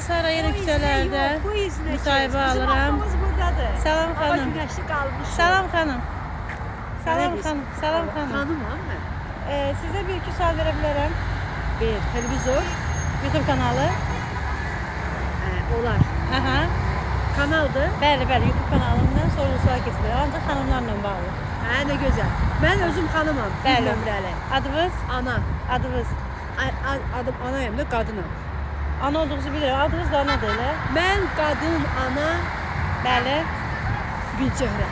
İzne küçələrdə yox, bu izne avtomuz buradadır. Salam xanım. Salam xanım. Salam xanım. Salam xanım. Tanımam mı? Ee, sizə bir iki sual verə bilərəm. Bir, televizor. YouTube kanalı. He, olar. Aha. Kanaldır. Bəli, bəli, YouTube kanalından sorğu sual keçilir. Ancaq xanımlarla bağlı. Hə, nə gözəl. Mən özüm xanımam. Bəli. nömrəli. Adınız? Ana. Adınız. A- Adım anayım da qadınam. Ana olduğunuzu bilirəm. Adınız da anadır elə. Mən qadın, ana, Bəli. Gülçöhrə.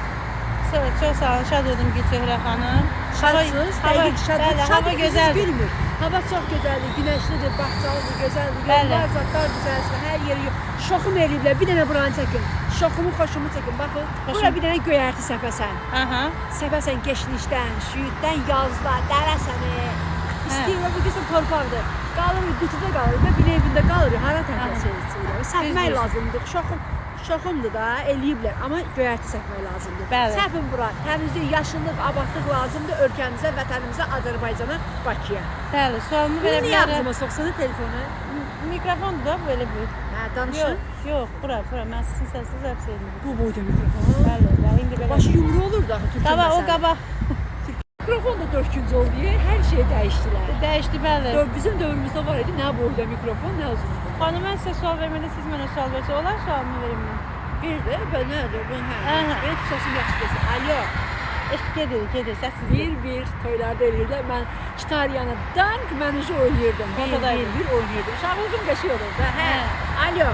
Sağ- Çox sağ olun. Şad oldum Gülçöhrə xanım. Şadsız, hava, dəqiq şad. bəli, hava gözəldir. Hava çox gözəldir, günəşlidir, bağçalıdır, gözəldir. Yollar, zadlar gözəldir, hər yeri. Şoxum eləyiblər. Bir dənə buranı çəkin. Şoxumu, xoşumu çəkin. Baxın, Xoşum. bura bir dənə göyərti səpəsən. Aha. Səpəsən keçmişdən, şüyüddən, yazda, dərəsəni. İstəyirlər bu qism torpaqdır. Qalır, qutuda qalır və bir evində qalır. Hara içilir. Səpmək lazımdır. Şoxum şoxumdur da, eləyiblər. Amma göyərti səpmək lazımdır. Bəli. Səpin bura. Təmizlik, yaşıllıq, abadlıq lazımdır ölkəmizə, vətənimizə, Azərbaycana, Bakıya. Bəli, sualımı verə niyə bilərəm. ağzıma soxsana telefonu? Mikrofondur da belə bir. Hə, danışın. Yox, yox, bura, bura. Mən sizin səsinizi həbs edirəm. Bu boyda mikrofon. Bəli, bəli, indi belə. Başı yumru olur da. Qabaq, o qabaq. Mikrofon da 4 oldu. Hər şey dəyişdilər. Dəyişdi, bəli. Bizim dövrümüzdə var idi nə boyda mikrofon, nə uzunluqda. Xanım, mən sizə sual vermədə siz mənə sual versəz, olar sualımı verim mən? Bir də belə nədir bu hə. Et səsim yaxşı desin. Alo. Eş, gedir, gedir, səssiz. Bir bir toylarda eləyirlər. Mən Kitariyanı dank mən ucu oynayırdım. Bir bir, bir oynayırdım. Qəşəng olurdu. Hə. Hə. Alo.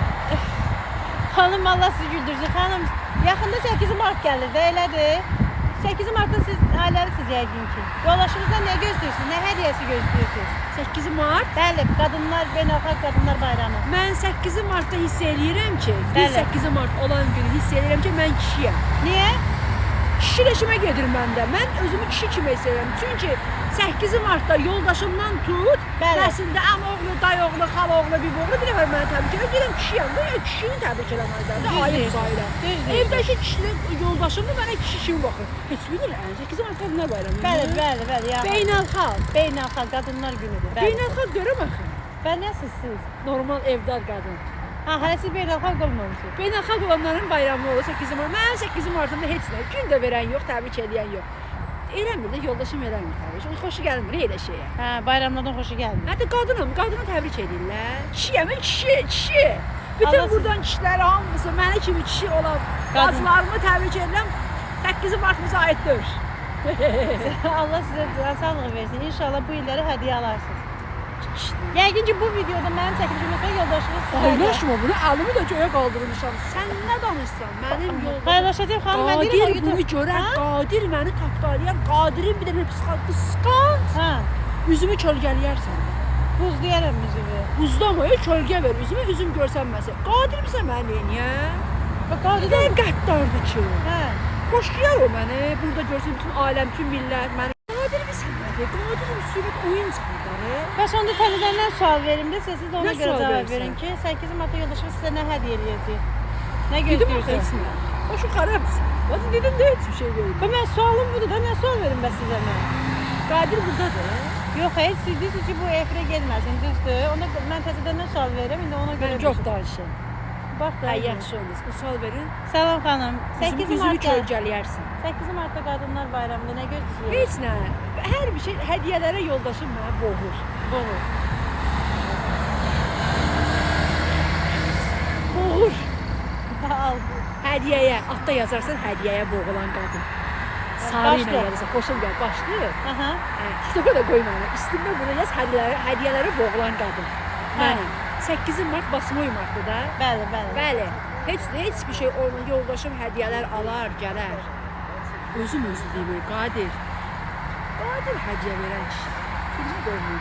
Xanım, Allah sizi güldürsün. Xanım, yaxında 8 mart gəlir də, elədir. 8 martda siz ailəlisiniz yəqin ki. Yoldaşınızdan nə gözləyirsiniz, nə hədiyyəsi gözləyirsiniz? 8 mart. Bəli, qadınlar, beynəlxalq qadınlar bayramı. Mən 8 martda hiss eləyirəm ki, bir Bəli. 8 mart olan günü hiss eləyirəm ki, mən kişiyəm. Niyə? Kişiləşmə gedir məndə. Mən özümü kişi kimi hiss edirəm. Çünki 8 martda yoldaşımdan tut, Bəli. nəsildə am oğlu, day oğlu, xal oğlu, bir oğlu bir nəfər məni təbrik edir. Deyirəm kişiyəm. Ya kişini təbrik eləməzlər. Düz Ayıb sayıram. Evdəki kişili yoldaşım da mənə kişi kimi baxır. Heç bilirəm. 8 martda nə bayramı? Bəli, bəli, bəli. Beynəlxalq. Beynəlxalq qadınlar günüdür. Beynəlxalq görəm axı. Bəli, nəsiz siz? Normal evdar qadın. Ha, hələ siz beynəlxalq olmamışsınız. Beynəlxalq olanların bayramı olur 8 mart. Mən 8 martında heç nə, gün də verən yox, təbrik edən yox. Eləmir də yoldaşım eləmir təbrik. Onun xoşu gəlmir elə şeyə. Hə, bayramlardan xoşu gəlmir. Hətta qadınam, qadını təbrik edirlər. Kişiyəm, kişi, kişi. Bütün Allah buradan kişilər hamısı mənə kimi kişi olan Qadın. bacılarımı təbrik edirəm. 8 martımıza aiddir. Allah sizə sağlığı versin. İnşallah bu illəri hədiyyə alarsınız. Yəqin ki bu videoda mənim çəkilişimə sonra yoldaşınız sizə- Paylaşma bunu, əlimi də göyə qaldırmışam. Sən nə danışsan? Mənim yoldaşım Paylaşacağım xanım, mən deyirəm o Qadir bunu YouTube- görən? Qadir məni tapdalayan, Qadirin bir dənə psixolog qısqanc. Hə, Üzümü kölgələyərsən. buzlayarım üzümü. Buzlama, ya, kölgə ver üzümə, üzüm görsənməsin. Qadir misən məni niyə? Bax, Bir qaldı. də qəddardır ki. Hə. Xoşlayar o məni. Burada görsün bütün aləm, bütün millət məni. Misən məni? Qadirin sürət oyun çıxarları. Bəs onda təzədən sual verim də siz, də ona Nə görə cavab verin ki, 8 martda yoldaşınız sizə nə hədiyyə eləyəcək? Nə Dedim gözləyirsiniz? nə. Başı xarabsın. Başı dedim də heç bir şey verim. Bax, mən sualım budur da, nə sual verim bəs sizə mən? Qadir burdadır. Yox, heç siz deyirsiniz ki, bu efirə gelməsin, düzdür. Ona mən təzədən nə sual verirəm, indi ona görə. Mən çox danışım. Bax da. Hə, yaxşı olmaz. Bu sual verin. Salam xanım. 8 Üzümü, üzümü martda kölgələyərsən. 8 martda qadınlar bayramında nə gözləyirsiniz? Heç nə. Hər bir şey hədiyyələrə yoldaşım mənə boğur. Boğur. Boğur. Al. Hədiyyəyə, altda yazarsan hədiyyəyə boğulan qadın. Sarı ilə Başlı. yazarsan, xoşum gəl, başlı. Aha. Hə, TikToka da qoy mənə. Üstündə bunu yaz hədiyyələrə, hədiyyələrə boğulan qadın. Mənim. 8 mart basmoy martdı da. Bəli, bəli. Bəli. Heç heç bir şey olmaz. Yoldaşım hədiyyələr alar, gələr. Özüm özlüyüm, Qadir. Qadir hədiyyə verən kişi. Birini görmür.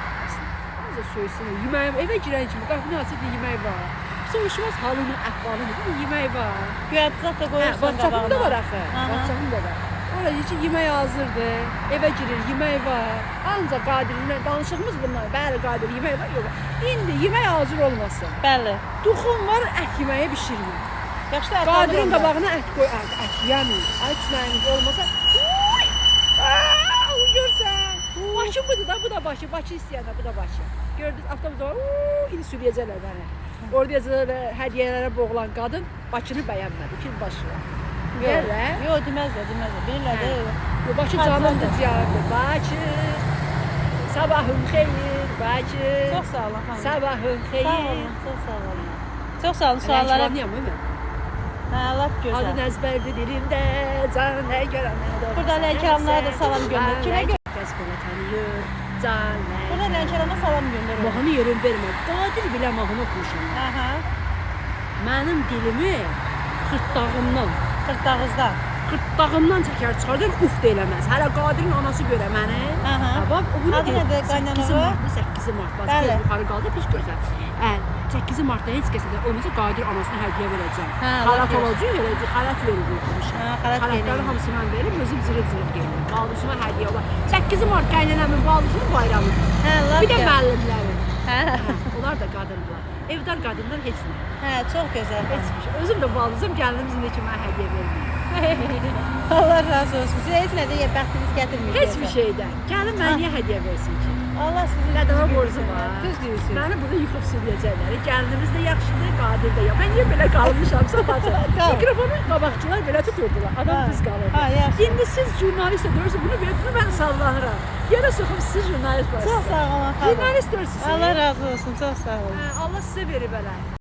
Ancaq söysün, yeməyim evə girən kimi qapını açıb yemək var. Soruşmaz halını, əhvalını? Yemək var. Güyatızat da Hə, qoyursan WhatsApp-ım da var axı. WhatsApp-ım da var. Deyir ki, yemək hazırdır. Evə girir, yemək var. Ancaq Qadirlə danışığımız bunlar. Bəli, Qadir yemək var, yox. İndi yemək hazır olmasın. Bəli. Duxum var, ət yeməyə bişirmir. Yaxşı ət Qadirin qabağına ət qoy, ət, ət yemir. Ay çinəyiniz olmasa, uy! Aa, görsən. Bakı budur da, bu da Bakı. Bakı istəyəndə bu da Bakı. Gördünüz, avtobus var. Uuu, indi sürüyəcəklər məni. Orada yazılan hədiyyələrə boğulan qadın Bakını bəyənmədi. Kim başına? Derler. Yox, deməzlər, deməzlər. Bilirlər də. Yox, Bakı canımdır ziyadır. Bakı. Sabahın xeyir, Bakı. Çox sağ olun xanım. Sabahın xeyir. Sağ olun, çox sağ olun. Çox sağ olun suallara. Hə, lap gözəl. Adın əzbərdir dilimdə, can nə görəmədə. Burada Lənkəranlara da salam göndər. Kimə görə? Kəs belə tanıyır. Can nə? Burada Lənkərana salam göndər. Mahnı yerin vermə. Qadir bilə mahnı oxumuşam. Hə, hə. Mənim dilimi sırtdağımdan 49-da. 40-dağından çəkər çıxar, deyir, uf də eləməz. Hələ qadirin anası görə məni. Hə, bax, o bunu deyir. Adı nədir, qaynanağı? 8 martda, 8 mart, bax, göz yuxarı qaldı, biz gözəl. Ə, 8 martda heç kəsə də olmasa qadir anasına hədiyyə verəcəm. Hə, xalat olacaq, verəcək, xalat verir. Hə, xalat verir. Xalatları hamısı mən verim, özüm cırıb-cırıb gedir. Baldusuma hədiyyə olar. 8 mart qaynanamın baldusunun bayramı. Hə, lap Bir də müəllimlərim. Hə. Onlar da qadındılar. Evdar qadınlar heç nə. Hə, çox gözəl. Heç bir şey. Özüm də baldızım, gəlinimizin də ki mənə hədiyyə vermir. Allah razı olsun. Sizə heç nə də bəxtiniz gətirmir. Heç bir şeydən. Gəlin mənə niyə hədiyyə versin ki? Allah sizi Qədəmə düzgün borcum var. Düz deyirsiniz. Məni burada yıxıb sürüyəcəklər. Gəlinimiz də yaxşıdır, Qadir də ya. Mən niyə belə qalmışam sabahca? Mikrofonu qabaqçılar belə tuturdular. Adam Ha. düz qalır. Ha, yaxşı. İndi siz jurnalist görürsünüz, bunu verdiniz, mən sallanıram. Yerə soxum siz jurnalist Çox varsınız. sağ olun. Jurnalist görürsünüz. Allah razı olsun. Çox sağ olun. Hə, Allah sizə verib elə.